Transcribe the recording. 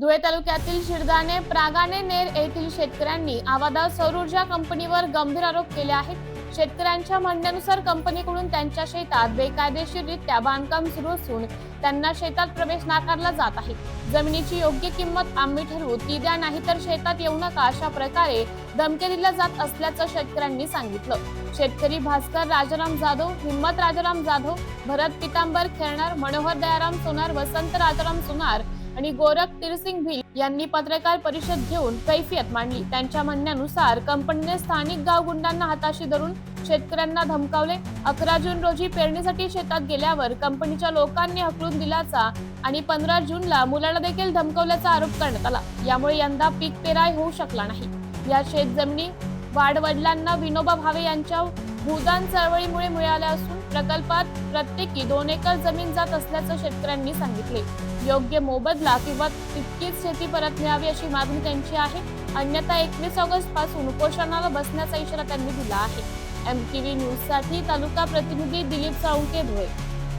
धुळे तालुक्यातील शिरदाने प्रागाने नेर येथील शेतकऱ्यांनी आवादा सौर ऊर्जा कंपनीवर गंभीर आरोप केले आहेत. शेतकऱ्यांच्या म्हणण्यानुसार कंपनीकडून त्यांच्या शेतात बेकायदेशीररित्या बांधकाम सुरू असून त्यांना शेतात प्रवेश नाकारला जात आहे. जमिनीची योग्य किंमत आम्ही ठरवू ती द्या नाही तर शेतात येऊ नका अशा प्रकारे धमके दिल्या जात असल्याचं शेतकऱ्यांनी सांगितलं. शेतकरी भास्कर राजाराम जाधव हिम्मत राजाराम जाधव भरत पितांबर खेळणार मनोहर दयाराम सोनार वसंत राजाराम सोनार आणि गोरख तिरसिंग भिल यांनी पत्रकार परिषद घेऊन कैफियत मांडली. त्यांच्या म्हणण्यानुसार कंपनीने स्थानिक गाव गुंडांना हाताशी धरून शेतकऱ्यांना धमकावले. अकरा जून रोजी पेरणीसाठी शेतात गेल्यावर कंपनीच्या लोकांनी हकलून दिल्याचा आणि पंधरा जूनला मुलाला देखील धमकावल्याचा आरोप करण्यात आला. यामुळे यंदा पीक पेराय होऊ शकला नाही. या शेतजमिनी वाडवडिलांना विनोबा भावे यांच्या भूदान चळवळीमुळे मिळाल्या असून प्रकल्पात प्रत्येकी दोन एकर जमीन जात असल्याचं शेतकऱ्यांनी सांगितले. योग्य मोबदला किंवा तितकीच शेती परत मिळावी अशी मागणी त्यांची आहे. अन्यथा एकवीस ऑगस्टपासून उपोषणाला बसण्याचा इशारा त्यांनी दिला आहे. एम टी व्ही न्यूजसाठी तालुका प्रतिनिधी दिलीप साळुंके धुळे.